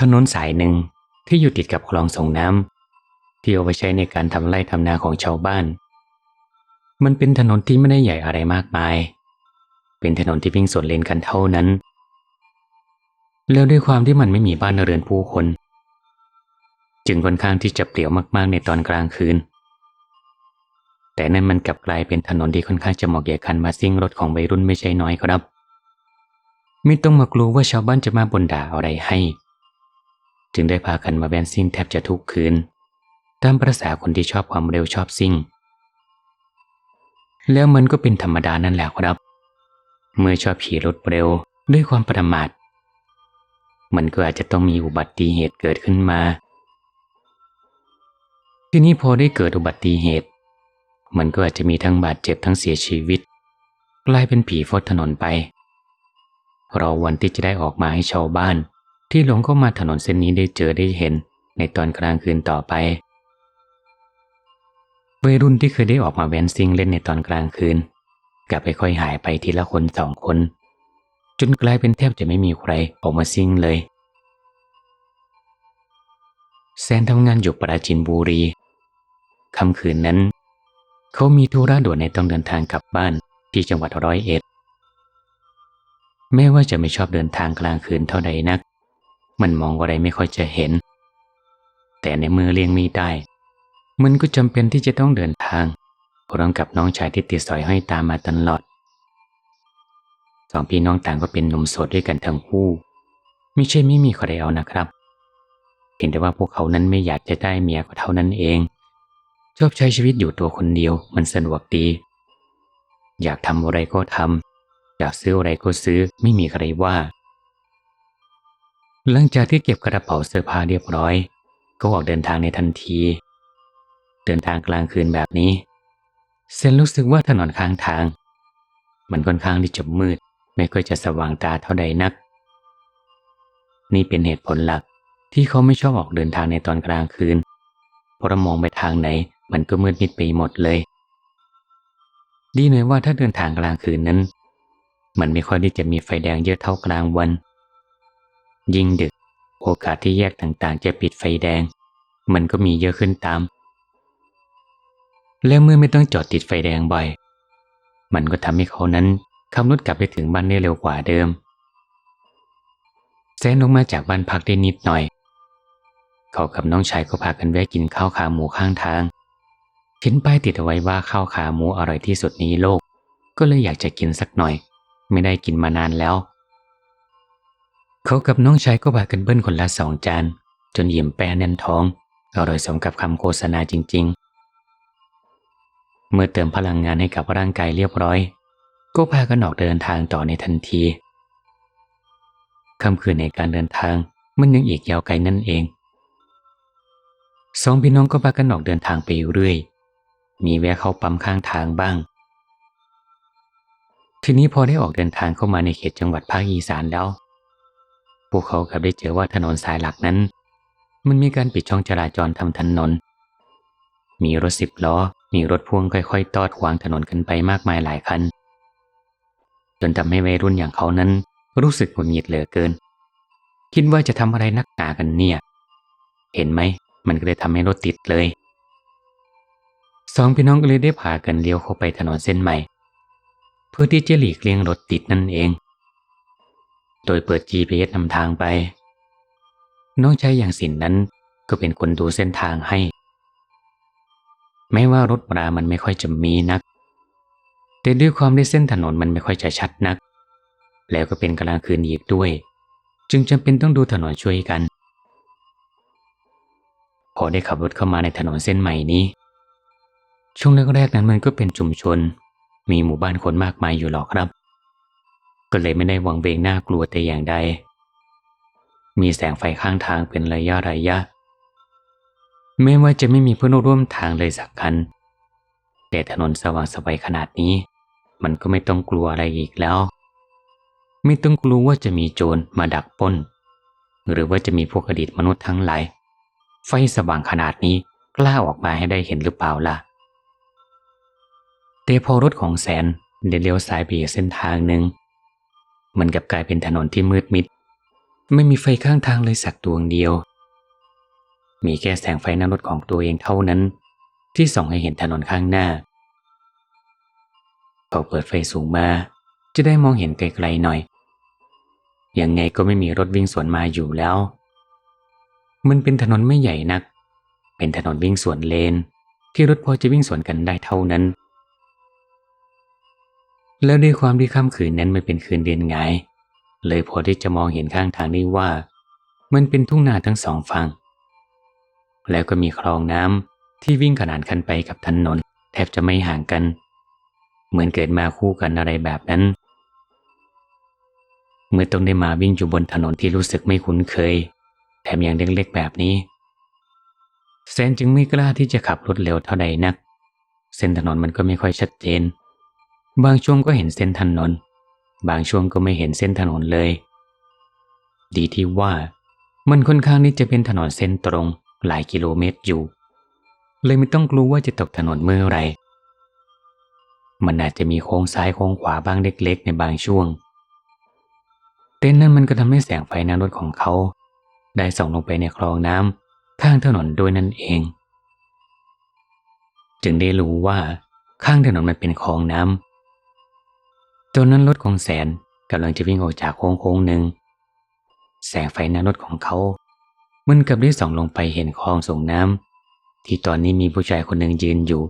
ถนนสายหนึ่งที่อยู่ติดกับคลองส่งน้ำที่เอาไว้ใช้ในการทำไร่ทำนาของชาวบ้าน มันเป็นถนนที่ไม่ได้ใหญ่อะไรมากมาย เป็นถนนที่วิ่งสวนเลนกันเท่านั้น แล้วด้วยความที่มันไม่มีบ้านเรือนผู้คน จึงค่อนข้างที่จะเปลี่ยวมากๆในตอนกลางคืน แต่นั่นมันกลับกลายเป็นถนนที่ค่อนข้างจะเหมาะแก่การมาซิ่งรถของวัยรุ่นไม่ใช่น้อยครับ ไม่ต้องมากลัวว่าชาวบ้านจะมาบ่นด่าอะไรให้ จึงได้พากันมาแวนซิ่งแทบจะทุกคืน ตามประษาคนที่ชอบความเร็วชอบซิ่ง แล้วมันก็เป็นธรรมดานั่นแหละครับ เมื่อชอบขี่รถเร็วด้วยความประมาท มันก็อาจจะต้องมีอุบัติเหตุเกิดขึ้นมา ทีนี้พอได้เกิดอุบัติเหตุ มันก็อาจจะมีทั้งบาดเจ็บทั้งเสียชีวิต กลายเป็นผีฟดถนนไปรอวันที่จะได้ออกมาให้ชาวบ้าน ที่หลงเข้ามาถนนเส้นนี้ได้เจอได้เห็น ในตอนกลางคืนต่อไปวัยรุ่นที่เคยได้ออกมาแวนซิงเล่นในตอนกลางคืน กลับไปค่อยหายไปทีละคนสองคน จนกลายเป็นแทบจะไม่มีใครออกมาซิงเลย แซนทำงานอยู่ปราจินบุรีค่ำคืนนั้น เขามีธุระด่วนในต้องเดินทางกลับบ้านที่จังหวัดร้อยเอ็ดแม้ว่าจะไม่ชอบเดินทางกลางคืนเท่าใดนัก มันมองอะไรไม่ค่อยจะเห็น แต่ในมือเลี่ยงม่ได้ มันก็จำเป็นที่จะต้องเดินทางพร้อมกับน้องชายที่ติดสอยห้อยตามมาตลอดสองพี่น้องต่างก็เป็นหนุ่มโสดด้วยกันทั้งคู่ ไม่ใช่ไม่มีใครเอานะครับ เห็นแต่ว่าพวกเขานั้นไม่อยากจะได้เมียก็เท่านั้นเอง ชอบใช้ชีวิตอยู่ตัวคนเดียวมันสะดวกดี อยากทำอะไรก็ทำอยากซื้ออะไรก็ซื้อไม่มีใครว่า หลังจากที่เก็บกระเป๋าเสื้อผ้าเรียบร้อย ก็ออกเดินทางในทันที เดินทางกลางคืนแบบนี้ เซนรู้สึกว่าถนนข้างทาง มันค่อนข้างที่จะมืด ไม่ค่อยจะสว่างตาเท่าใดนัก นี่เป็นเหตุผลหลักที่เขาไม่ชอบออกเดินทางในตอนกลางคืน เพราะมองไปทางไหน มันก็มืดมิดไปหมดเลย ดีหน่อยว่าถ้าเดินทางกลางคืนนั้น มันไม่ค่อยที่จะมีไฟแดงเยอะเท่ากลางวัน ยิ่งดึก โอกาสที่แยกต่างๆ จะปิดไฟแดง มันก็มีเยอะขึ้นตาม และเมื่อไม่ต้องจอดติดไฟแดงบ่อย มันก็ทำให้เขานั้นขับรถกลับไปถึงบ้านได้เร็วกว่าเดิมแซนลงมาจากบ้านพักได้นิดหน่อย เขากับน้องชายก็พากันแวะกินข้าวขาหมูข้างทางเห็นป้ายติดเอาไว้ว่าข้าวขาหมูอร่อยที่สุดในโลก ก็เลยอยากจะกินสักหน่อย ไม่ได้กินมานานแล้ว เขากับน้องชายก็พากันเบิ้ลคนละสองจาน จนอิ่มแปรแน่นท้อง อร่อยสมกับคำโฆษณาจริง ๆ เมื่อเติมพลังงานให้กับร่างกายเรียบร้อย ก็พากันออกเดินทางต่อในทันทีค่ำคืนในการเดินทางมันยังอีกยาวไกลนั่นเอง สองพี่น้องก็พากันออกเดินทางไปเรื่อย มีแวะเข้าปั๊มข้างทางบ้าง ทีนี้พอได้ออกเดินทางเข้ามาในเขตจังหวัดภาคอีสานแล้ว พวกเขากลับได้เจอว่าถนนสายหลักนั้น มันมีการปิดช่องจราจรทำถนน มีรถสิบล้อ มีรถพ่วงค่อย ๆ ตอดขวางถนนกันไปมากมายหลายคัน จนทำให้วัยรุ่นอย่างเขานั้น รู้สึกหงุดหงิดเหลือเกิน คิดว่าจะทำอะไรนักหนากันเนี่ย เห็นไหม มันก็เลยทำให้รถติดเลยสองพี่น้องก็เลยได้พากันเลี้ยวเข้าไปถนนเส้นใหม่ เพื่อที่จะหลีกเลี่ยงรถติดนั่นเอง โดยเปิด GPS นำทางไป น้องชายอย่างสินนั้นก็เป็นคนดูเส้นทางให้ แม้ว่ารถรามันไม่ค่อยจะมีนัก แต่ด้วยความที่เส้นถนนมันไม่ค่อยจะชัดนัก แล้วก็เป็นกลางคืนอีกด้วย จึงจำเป็นต้องดูถนนช่วยกัน พอได้ขับรถเข้ามาในถนนเส้นใหม่นี้ ช่วงแรกๆนั้นมันก็เป็นชุมชน มีหมู่บ้านคนมากมายอยู่หรอกครับ ก็เลยไม่ได้วังเวงน่ากลัวแต่อย่างใด มีแสงไฟข้างทางเป็นระยะระยะแม้ว่าจะไม่มีเพื่อนร่วมทางเลยสักคัน แต่ถนนสว่างสบายขนาดนี้ มันก็ไม่ต้องกลัวอะไรอีกแล้ว ไม่ต้องกลัวว่าจะมีโจรมาดักปล้น หรือว่าจะมีพวกอดีตมนุษย์ทั้งหลาย ไฟสว่างขนาดนี้กล้าออกมาให้ได้เห็นหรือเปล่าล่ะแต่พอรถของแสนเดินเลี้ยวซ้ายไปอีกเส้นทางหนึ่ง มันกับกลายเป็นถนนที่มืดมิด ไม่มีไฟข้างทางเลยสักดวงเดียว มีแค่แสงไฟหน้ารถของตัวเองเท่านั้น ที่ส่องให้เห็นถนนข้างหน้า เขาเปิดไฟสูงมา จะได้มองเห็นไกลๆหน่อย ยังไงก็ไม่มีรถวิ่งสวนมาอยู่แล้ว มันเป็นถนนไม่ใหญ่นัก เป็นถนนวิ่งสวนเลน ที่รถพอจะวิ่งสวนกันได้เท่านั้น แล้วด้วยความที่ค่ำคืนนั้นมันเป็นคืนเดือนไง เลยพอที่จะมองเห็นข้างทางได้ว่า มันเป็นทุ่งนาทั้งสองฝั่ง แล้วก็มีคลองน้ำที่วิ่งขนานกันไปกับถนน แทบจะไม่ห่างกัน เหมือนเกิดมาคู่กันอะไรแบบนั้น เมื่อต้องได้มาวิ่งอยู่บนถนนที่รู้สึกไม่คุ้นเคย แถมยังเล็กๆแบบนี้แซนจึงไม่กล้าที่จะขับรถเร็วเท่าใดนัก เส้นถนนมันก็ไม่ค่อยชัดเจน บางช่วงก็เห็นเส้นถนน บางช่วงก็ไม่เห็นเส้นถนนเลย ดีที่ว่ามันค่อนข้างที่จะเป็นถนนเส้นตรงหลายกิโลเมตรอยู่ เลยไม่ต้องกลัวว่าจะตกถนนเมื่อไรมันอาจจะมีโค้งซ้ายโค้งขวาบ้างเล็กๆ ในบางช่วง เต้นนั้นมันก็ทำให้แสงไฟหน้ารถของเขา ได้ส่องลงไปในคลองน้ำข้างถนนด้วยนั่นเอง จึงได้รู้ว่าข้างถนนมันเป็นคลองน้ำ ตอนนั้นรถของแสนกำลังจะวิ่งออกจากโค้งโค้งหนึ่ง แสงไฟหน้ารถของเขามันกับได้ส่องลงไปเห็นคลองส่งน้ำที่ตอนนี้มีผู้ชายคนหนึ่งยืนอยู่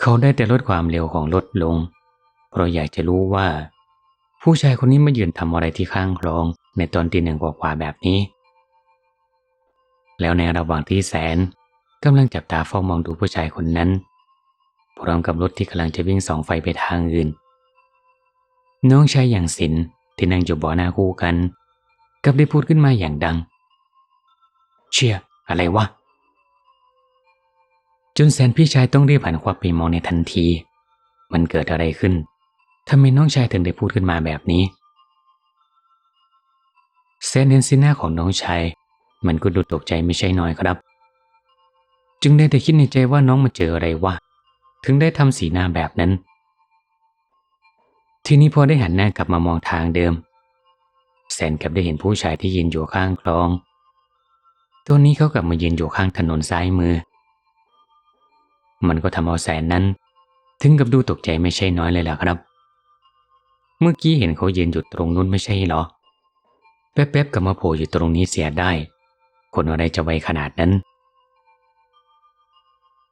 เขาได้แต่ลดความเร็วของรถลง เพราะอยากจะรู้ว่า ผู้ชายคนนี้มายืนทำอะไรที่ข้างคลองในตอนตีหนึ่งกว่าๆแบบนี้ แล้วในระหว่างที่แสนกำลังจับตาเฝ้ามองดูผู้ชายคนนั้น พร้อมกับรถที่กำลังจะวิ่งสองไฟไปทางอื่น น้องชายอย่างสินที่นั่งอยู่เบ่อหน้าคู่กันกับได้พูดขึ้นมาอย่างดัง เชียอะไรวะ จนแสนพี่ชายต้องรีบหันควับไปมองในทันที มันเกิดอะไรขึ้นทำไมน้องชายถึงได้พูดขึ้นมาแบบนี้แสนเห็นสีหน้าของน้องชาย มันก็ดูตกใจไม่ใช่น้อยครับ จึงได้แต่คิดในใจว่าน้องมาเจออะไรวะ ถึงได้ทำสีหน้าแบบนั้น ทีนี้พอได้หันหน้ากลับมามองทางเดิมแสนกับได้เห็นผู้ชายที่ยืนอยู่ข้างคลอง ตัวนี้เขากลับมายืนอยู่ข้างถนนซ้ายมือ มันก็ทำเอาแสนนั้น ถึงกับดูตกใจไม่ใช่น้อยเลยล่ะครับ เมื่อกี้เห็นเขายืนอยู่ตรงนู้นไม่ใช่เหรอ แป๊บๆกลับมาโผล่อยู่ตรงนี้เสียได้ คนอะไรจะไวขนาดนั้น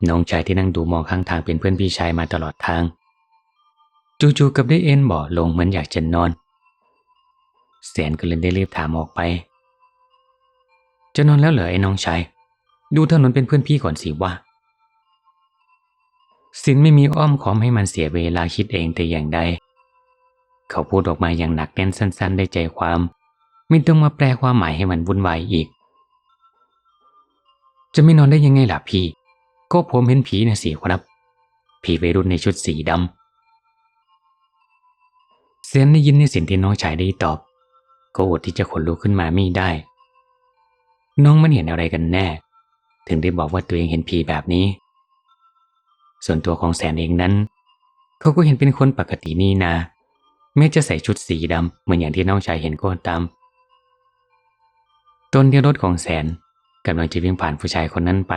น้องชายที่นั่งดูมองข้างทางเป็นเพื่อนพี่ชายมาตลอดทาง จู่ๆกับได้เอ็นเบาะลงเหมือนอยากจะนอน แสนก็เลยได้รีบถามออกไป จะนอนแล้วเหรอไอ้น้องชาย ดูถนนเป็นเพื่อนพี่ก่อนสิว่าสินไม่มีอ้อมขอมให้มันเสียเวลาคิดเองแต่อย่างใด เขาพูดออกมาอย่างหนักแน่นสั้น ๆ ได้ใจความ ไม่ต้องมาแปลความหมายให้มันวุ่นวายอีก จะไม่นอนได้ยังไงล่ะพี่ ก็ผมเห็นผีนะสิครับ ผีวัยรุ่นในชุดสีดำเซนได้ยินในสิ่งที่น้องชายได้ตอบ ก็อดที่จะขนลุกขึ้นมาไม่ได้ น้องมันเห็นอะไรกันแน่ ถึงได้บอกว่าตัวเองเห็นผีแบบนี้ ส่วนตัวของแสนเองนั้น เขาก็เห็นเป็นคนปกตินี่นาแม้จะใส่ชุดสีดำเหมือนอย่างที่น้องชายเห็นก็ตามตนที่รถของแสนกำลังจะวิ่งผ่านผู้ชายคนนั้นไป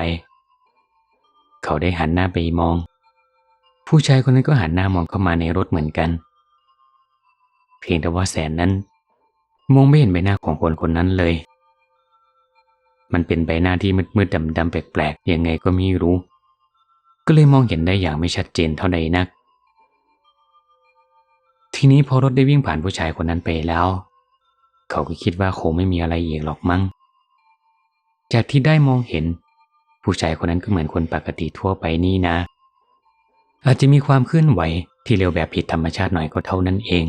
เขาได้หันหน้าไปมอง ผู้ชายคนนั้นก็หันหน้ามองเข้ามาในรถเหมือนกัน เพียงแต่ว่าแสนนั้น มองไม่เห็นใบหน้าของคนคนนั้นเลย มันเป็นใบหน้าที่มืดๆดำๆแปลกๆยังไงก็ไม่รู้ ก็เลยมองเห็นได้อย่างไม่ชัดเจนเท่าใดนัก ทีนี้พอรถได้วิ่งผ่านผู้ชายคนนั้นไปแล้ว เขาก็คิดว่าคงไม่มีอะไรอีกหรอกมั้งจากที่ได้มองเห็น ผู้ชายคนนั้นก็เหมือนคนปกติทั่วไปนี่นะ อาจจะมีความเคลื่อนไหวที่เร็วแบบผิดธรรมชาติหน่อยก็เท่านั้นเอง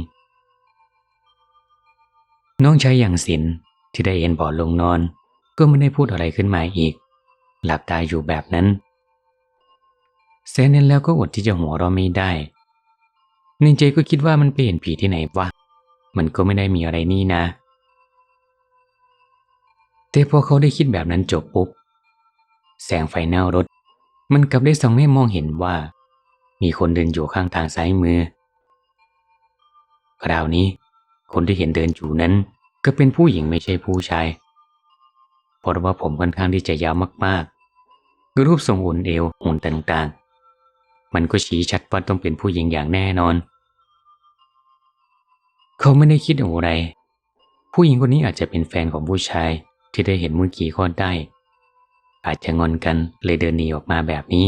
น้องชายอย่างสินที่ได้เอ็นบอดลงนอน ก็ไม่ได้พูดอะไรขึ้นมาอีก หลับตาอยู่แบบนั้นแซนเห็นแล้วก็อดที่จะหัวเราะไม่ได้ในใจก็คิดว่ามันไปเห็นผีที่ไหนวะ มันก็ไม่ได้มีอะไรนี่นะ แต่พอเขาได้คิดแบบนั้นจบปุ๊บ แสงไฟหน้ารถ มันกลับได้ส่องให้มองเห็นว่า มีคนเดินอยู่ข้างทางซ้ายมือ คราวนี้ คนที่เห็นเดินอยู่นั้น ก็เป็นผู้หญิงไม่ใช่ผู้ชายเพราะว่าผมค่อนข้างที่จะยาวมากๆรูปทรงหุ่นเอวหุ่นต่างๆ มันก็ชี้ชัดว่าต้องเป็นผู้หญิงอย่างแน่นอน เขาไม่ได้คิดอะไรผู้หญิงคนนี้อาจจะเป็นแฟนของผู้ชายที่ได้เห็นเมื่อกี้ก็ได้ อาจจะงอนกันเลยเดินหนีออกมาแบบนี้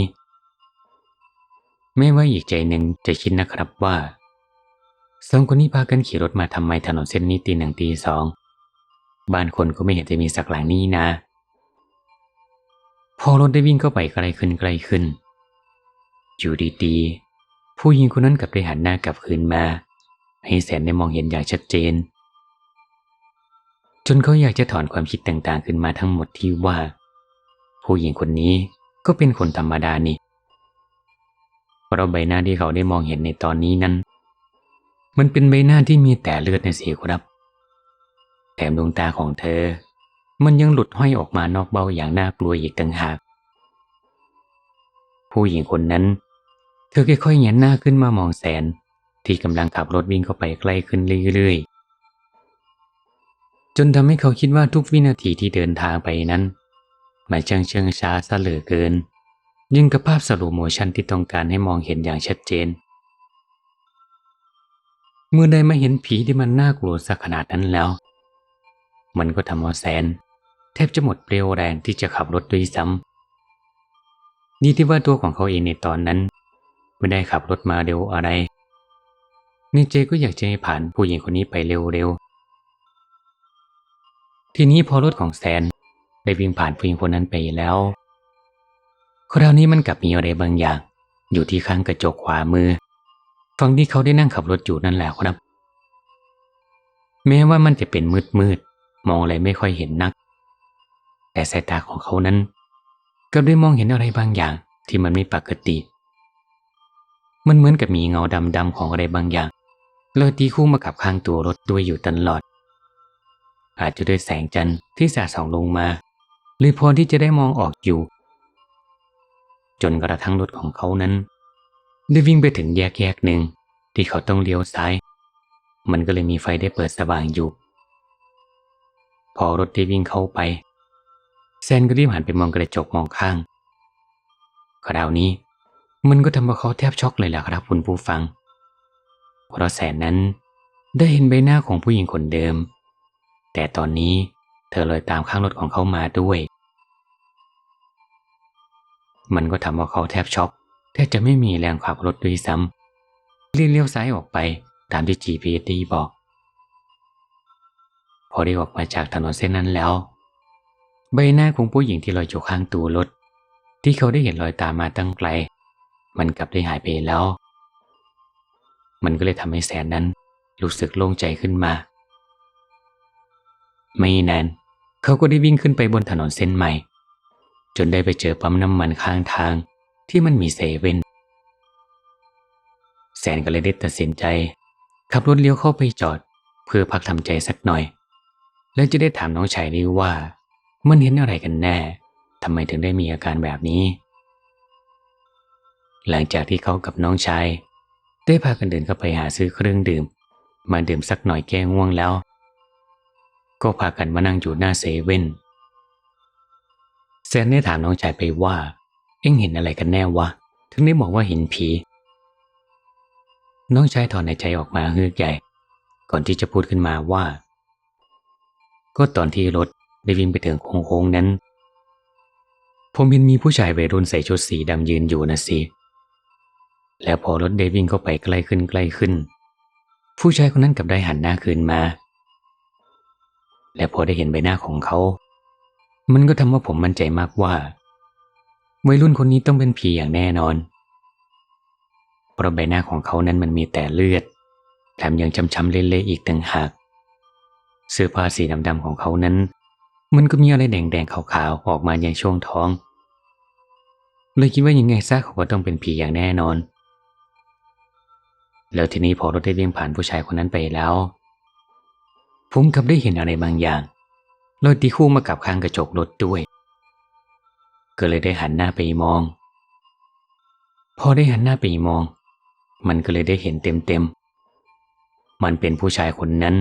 แม้ว่าอีกใจหนึ่งจะคิดนะครับว่าสองคนนี้พากันขี่รถมาทำไมถนนเส้นนี้ตีหนึ่งตีสองบ้านคนก็ไม่เห็นจะมีสักหลังนี้นะ พอรถได้วิ่งเข้าไปไกลขึ้นไกลขึ้นอยู่ดีๆผู้หญิงคนนั้นกลับได้หันหน้ากลับคืนมา ให้แสนได้มองเห็นอย่างชัดเจน จนเขาอยากจะถอนความคิดต่างๆขึ้นมาทั้งหมดที่ว่า ผู้หญิงคนนี้ก็เป็นคนธรรมดานี่เพราะใบหน้าที่เขาได้มองเห็นในตอนนี้นั้น มันเป็นใบหน้าที่มีแต่เลือดในสีครับ แถมดวงตาของเธอ มันยังหลุดห้อยออกมานอกเบ้าอย่างน่ากลัวอีกต่างหาก ผู้หญิงคนนั้น เธอค่อยๆเงยหน้าขึ้นมามองแสน ที่กำลังขับรถวิ่งเข้าไปใกล้ขึ้นเรื่อยๆจนทำให้เขาคิดว่าทุกวินาทีที่เดินทางไปนั้น มันช่างเชื่องช้าซะเหลือเกิน ยิ่งกับภาพสโลโมชันที่ต้องการให้มองเห็นอย่างชัดเจน เมื่อได้มาเห็นผีที่มันน่ากลัวสักขนาดนั้นแล้ว มันก็ทำเอาแสน แทบจะหมดเปรียวแรงที่จะขับรถด้วยซ้ำนี่ที่ว่าตัวของเขาเองในตอนนั้น ไม่ได้ขับรถมาเร็วอะไรในใจก็อยากจะให้ผ่านผู้หญิงคนนี้ไปเร็วๆทีนี้พอรถของแซน ได้วิ่งผ่านผู้หญิงคนนั้นไปแล้ว คราวนี้มันกลับมีอะไรบางอย่าง อยู่ที่ข้างกระจกขวามือ ฝั่งที่เขาได้นั่งขับรถอยู่นั่นแหละครับ แม้ว่ามันจะเป็นมืดมืดมองอะไรไม่ค่อยเห็นนัก แต่สายตาของเขานั้นกลับได้มองเห็นอะไรบางอย่างที่มันไม่ปกติ มันเหมือนกับมีเงาดำๆของอะไรบางอย่างเลยตีคู่มากับข้างตัวรถด้วยอยู่ตลอด อาจจะด้วยแสงจันทร์ที่สาดส่องลงมา หรือพอที่จะได้มองออกอยู่ จนกระทั่งรถของเขานั้น ได้วิ่งไปถึงแยกแยกหนึ่งที่เขาต้องเลี้ยวซ้าย มันก็เลยมีไฟได้เปิดสว่างอยู่ พอรถได้วิ่งเข้าไป แซนก็รีบหันไปมองกระจกมองข้าง คราวนี้มันก็ทำให้เขาแทบช็อกเลยแหละครับคุณผู้ฟัง เพราะแสนนั้นได้เห็นใบหน้าของผู้หญิงคนเดิม แต่ตอนนี้ เธอเลยตามข้างรถของเขามาด้วย มันก็ทำให้เขาแทบช็อกแทบจะไม่มีแรงขับรถด้วยซ้ำรีบเลี้ยวซ้ายออกไปตามที่ GPS ได้บอก พอได้ออกมาจากถนนเส้นนั้นแล้ว ใบหน้าของผู้หญิงที่ลอยอยู่ข้างตัวรถ ที่เขาได้เห็นลอยตามมาตั้งไกล มันกลับได้หายไปแล้ว มันก็เลยทำให้แสนนั้นรู้สึกโล่งใจขึ้นมา ไม่นานเขาก็ได้วิ่งขึ้นไปบนถนนเส้นใหม่ จนได้ไปเจอปั๊มน้ำมันข้างทางที่มันมีเซเว่นแสนก็เลยได้ตัดสินใจ ขับรถเลี้ยวเข้าไปจอด เพื่อพักทำใจสักหน่อย แล้วจะได้ถามน้องชายได้ว่า มันเห็นอะไรกันแน่ทำไมถึงได้มีอาการแบบนี้ หลังจากที่เขากับน้องชายได้พากันเดินเข้าไปหาซื้อเครื่องดื่ม มาดื่มสักหน่อยแก้ง่วงแล้ว ก็พากันมานั่งอยู่หน้าเซเว่นแซนได้ถามน้องชายไปว่า เอ็งเห็นอะไรกันแน่วะ ถึงได้บอกว่าเห็นผี น้องชายถอนในใจออกมาเฮือกใหญ่ ก่อนที่จะพูดขึ้นมาว่า ก็ตอนที่รถได้วิ่งไปถึงโค้งๆนั้น ผมเห็นมีผู้ชายวัยรุ่นใส่ชุดสีดำยืนอยู่นะสิ แล้วพอรถได้วิ่งเข้าไปใกล้ขึ้นใกล้ขึ้น ผู้ชายคนนั้นกลับได้หันหน้าคืนมา และพอได้เห็นใบหน้าของเขา มันก็ทำให้ผมมั่นใจมากว่า วัยรุ่นคนนี้ต้องเป็นผีอย่างแน่นอน เพราะใบหน้าของเขานั้นมันมีแต่เลือด แถมยังช้ำๆเละๆอีกต่างหากเสื้อผ้าสีดำๆของเขานั้น มันก็มีอะไรแดงๆขาวๆออกมาอย่างช่วงท้อง เลยคิดว่ายังไงซะเขาก็ต้องเป็นผีอย่างแน่นอน แล้วทีนี้พอรถได้วิ่ยงผ่านผู้ชายคนนั้นไปแล้ว ผมกลับได้เห็นอะไรบางอย่างลอยตีคู่มากับข้างกระจกรถด้วย ก็เลยได้หันหน้าไปมอง พอได้หันหน้าไปมอง มันก็เลยได้เห็นเต็มๆ มันเป็นผู้ชายคนนั้น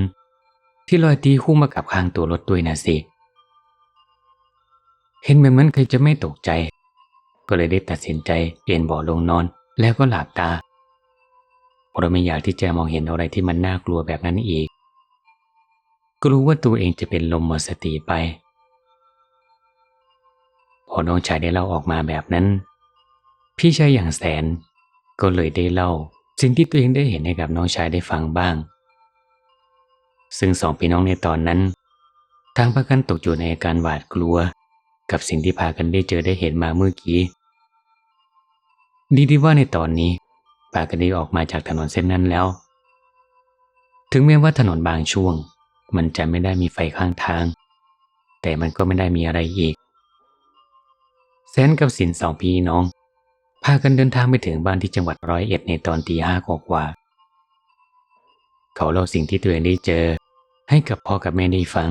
ที่ลอยตีคู่มากับข้างตัวรถด้วยนะสิ เห็นแบบนั้นใครจะไม่ตกใจ ก็เลยได้ตัดสินใจเปลี่ยนบาะลงนอนแล้วก็หลับตาเพราะไม่อยากที่จะมองเห็นอะไรที่มันน่ากลัวแบบนั้นอีก ก็รู้ว่าตัวเองจะเป็นลมหมดสติไป พอน้องชายได้เล่าออกมาแบบนั้น พี่ชายอย่างแสนก็เลยได้เล่า สิ่งที่ตัวเองได้เห็นให้กับน้องชายได้ฟังบ้าง ซึ่งสองพี่น้องในตอนนั้นทางพากันตกอยู่ในอาการหวาดกลัว กับสิ่งที่พากันได้เจอได้เห็นมาเมื่อกี้ ดีที่ว่าในตอนนี้พากันได้ออกมาจากถนนเส้นนั้นแล้ว ถึงแม้ว่าถนนบางช่วง มันจะไม่ได้มีไฟข้างทาง แต่มันก็ไม่ได้มีอะไรอีกแสนกับสินสองพี่น้อง พากันเดินทางไปถึงบ้านที่จังหวัดร้อยเอ็ดในตอนตีห้ากว่า เขาเล่าสิ่งที่ตัวเองได้เจอ ให้กับพ่อกับแม่ได้ฟัง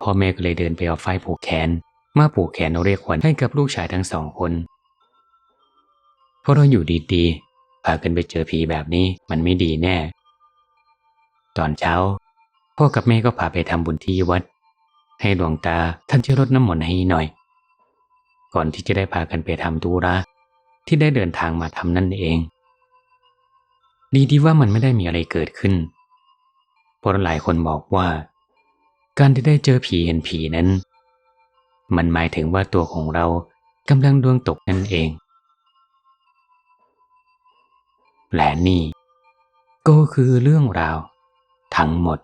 พ่อแม่ก็เลยเดินไปเอาไฟผูกแขน มาผูกแขนเอาเรียกขวัญให้กับลูกชายทั้งสองคนเพราะเราอยู่ดีๆพากันไปเจอผีแบบนี้มันไม่ดีแน่ ตอนเช้า พ่อกับแม่ก็พาไปทำบุญที่วัด ให้หลวงตาท่านช่วยรดน้ำมนต์ให้หน่อย ก่อนที่จะได้พากันไปทำธุระที่ได้เดินทางมาทำนั่นเอง ดีที่ว่ามันไม่ได้มีอะไรเกิดขึ้นเพราะหลายคนบอกว่า การที่ได้เจอผีเห็นผีนั้น มันหมายถึงว่าตัวของเรากำลังดวงตกนั่นเองและนี่ก็คือเรื่องราว ทั้งหมด